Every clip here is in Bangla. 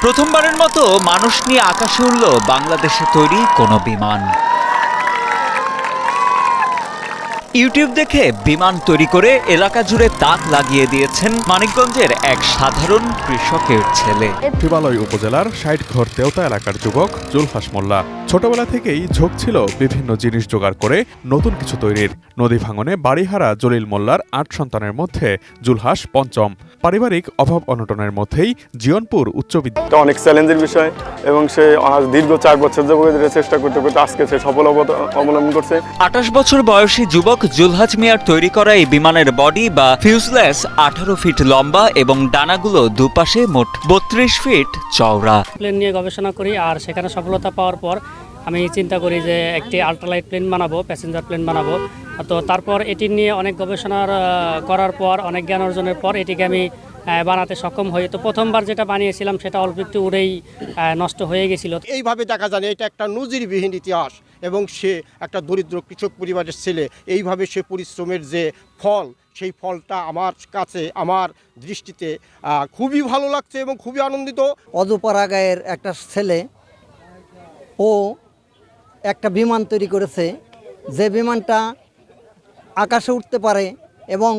প্রথমবারের মতো মানুষ নিয়ে আকাশে উঠল বাংলাদেশে তৈরি কোনো বিমান। ইউটিউব দেখে বিমান তৈরি করে এলাকা জুড়ে তাক লাগিয়ে দিয়েছেন মানিকগঞ্জের এক সাধারণ কৃষকের ছেলে। শিবালয় উপজেলার ষাট ঘর তেওতা এলাকার যুবক জুলফাস মোল্লা। ছোটবেলা থেকেই ঝোঁক ছিল বিভিন্ন জিনিস জোগাড় করে নতুন কিছু তৈরির। নদী ভাঙনে বাড়িহারা জলিল মোল্লার আট সন্তানের মধ্যে জুলহাস পঞ্চম। পারিবারিক অভাব অনটনের মধ্যেই জিয়নপুর উচ্চ বিদ্যালয় অনেক চ্যালেঞ্জের বিষয় এবং সে দীর্ঘ চার বছর এটা চেষ্টা করতে করতে আজকে সে সফল অবলম্বন করছে। আঠাশ বছর বয়সী যুবক জুলহাজ মিয়ার তৈরি করা এই বিমানের বডি বা ফিউজলেস আঠারো ফিট লম্বা এবং ডানাগুলো দুপাশে মোট বত্রিশ ফিট চওড়া। প্লেন নিয়ে গবেষণা করি আর সেখানে সফলতা পাওয়ার পর আমি চিন্তা করি যে একটি আল্ট্রালাইট প্লেন বানাবো প্যাসেঞ্জার প্লেন বানাবো। তো তারপর এটি নিয়ে অনেক গবেষণার করার পর অনেক জ্ঞান অর্জনের পর এটিকে আমি বানাতে সক্ষম হই। তো প্রথমবার যেটা বানিয়েছিলাম সেটা অল্প একটু উড়েই নষ্ট হয়ে গেছিল। এইভাবে দেখা যায় এটা একটা নজিরবিহীন ইতিহাস এবং সে একটা দরিদ্র কৃষক পরিবারের ছেলে। এইভাবে সে পরিশ্রমের যে ফল সেই ফলটা আমার কাছে আমার দৃষ্টিতে খুবই ভালো লাগছে এবং খুবই আনন্দিত। অজপাড়া গায়ের একটা ছেলে ও একটা বিমান তৈরি করেছে। যে বিমানটা আকাশে উঠতে পারে এবং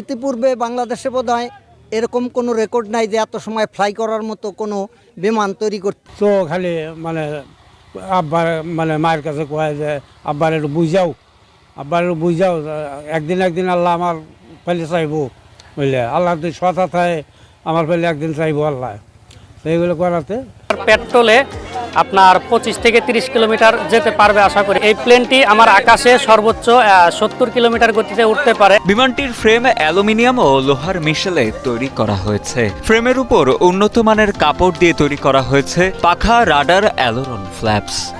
ইতিপূর্বে বাংলাদেশে বোধহয় এরকম কোনো রেকর্ড নাই যে এত সময় ফ্লাই করার মতো কোনো বিমান তৈরি করতে তো খালি মানে আব্বার মানে মায়ের কাছে কয় যে আব্বার একটু বুঝাও আব্বার একটু বুঝাও একদিন একদিন আল্লাহ আমার পেলে চাইব। বুঝলে আল্লাহ তুই সতা থাকে আমার ফেলে একদিন চাইব আল্লাহ। তো এইগুলো করাতে পেট্রোলে আপনার পঁচিশ থেকে তিরিশ কিলোমিটার যেতে পারবে আশা করি। এই প্লেনটি আমার আকাশে সর্বোচ্চ সত্তর কিলোমিটার গতিতে উঠতে পারে। বিমানটির ফ্রেম অ্যালুমিনিয়াম ও লোহার মিশেলে তৈরি করা হয়েছে। ফ্রেমের উপর উন্নত মানের কাপড় দিয়ে তৈরি করা হয়েছে পাখা রাডার অ্যালোরন ফ্ল্যাপস।